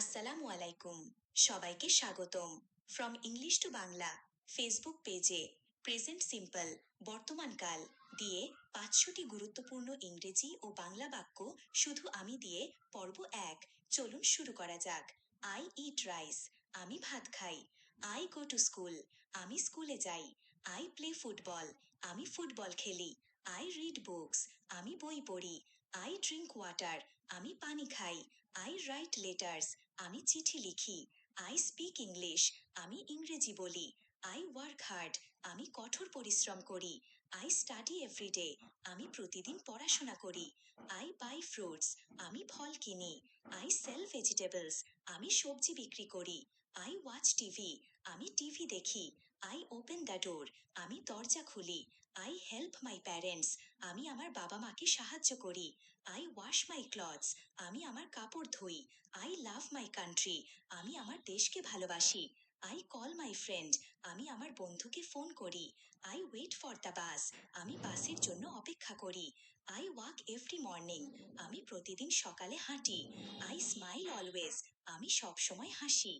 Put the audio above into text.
আসসালামু আলাইকুম। সবাইকে স্বাগতম। From English to Bangla Facebook পেজে প্রেজেন্ট সিম্পল বর্তমানকাল দিয়ে পাঁচশোটি গুরুত্বপূর্ণ ইংরেজি ও বাংলা বাক্য শুধু আমি দিয়ে পর্ব এক। চলুন শুরু করা যাক। আই ইট রাইস আমি ভাত খাই। আই গো টু স্কুল আমি স্কুলে যাই। আই প্লে ফুটবল আমি ফুটবল খেলি। আই রিড বুকস আমি বই পড়ি। আই ড্রিঙ্ক ওয়াটার আমি পানি খাই। আই রাইট লেটার্স আমি চিঠি লিখি আই স্পিক ইংলিশ আমি ইংরেজি বলি আই ওয়ার্ক হার্ড আমি কঠোর পরিশ্রম করি আই স্টাডি এভরিডে আমি প্রতিদিন পড়াশোনা করি আই বাই ফ্রুটস আমি ফল কিনি আই সেল ভেজিটেবলস আমি সবজি বিক্রি করি আই ওয়াচ টিভি আমি টিভি দেখি আই ওপেন দ্য ডোর আমি দরজা খুলি আই হেল্প মাই প্যারেন্টস আমি আমার বাবা মাকে সাহায্য করি আই ওয়াশ মাই ক্লথস আমি আমার কাপড় ধুই। আই লাভ মাই কান্ট্রি আমি আমার দেশকে ভালোবাসি। আই কল মাই ফ্রেন্ড আমি আমার বন্ধুকে ফোন করি। I wait for the bus আমি বাসের জন্য অপেক্ষা করি। আই ওয়াক এভরি মর্নিং আমি প্রতিদিন সকালে হাঁটি। আই স্মাইল অলওয়েজ আমি সবসময় হাসি।